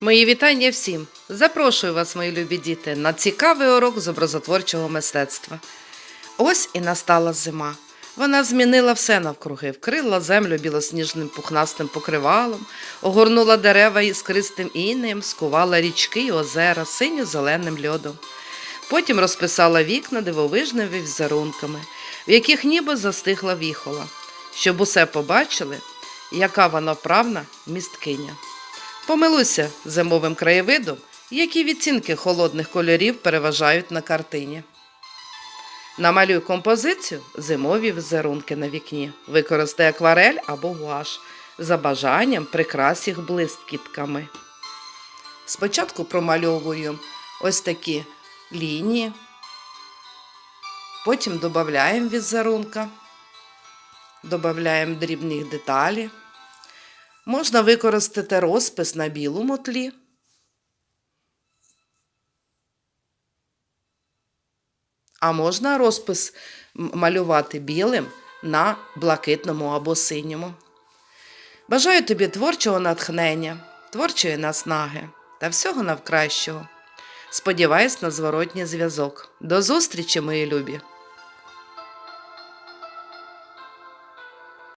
Мої вітання всім! Запрошую вас, мої любі діти, на цікавий урок з образотворчого мистецтва. Ось і настала зима. Вона змінила все навкруги, вкрила землю білосніжним пухнастим покривалом, огорнула дерева іскристим інеєм, скувала річки й озера синьо-зеленим льодом. Потім розписала вікна дивовижними візерунками, в яких ніби застигла віхола, щоб усе побачили, яка вона вправна місткиня. Помилуйся зимовим краєвидом, які відцінки холодних кольорів переважають на картині. Намалюй композицію зимові візерунки на вікні. Використай акварель або гуаш. За бажанням прикрась їх блискітками. Спочатку промальовую ось такі лінії, потім додаємо візерунка, додаємо дрібні деталі. Можна використати розпис на білому тлі. А можна розпис малювати білим на блакитному або синьому. Бажаю тобі творчого натхнення, творчої наснаги та всього навкращого. Сподіваюсь на зворотній зв'язок. До зустрічі, мої любі!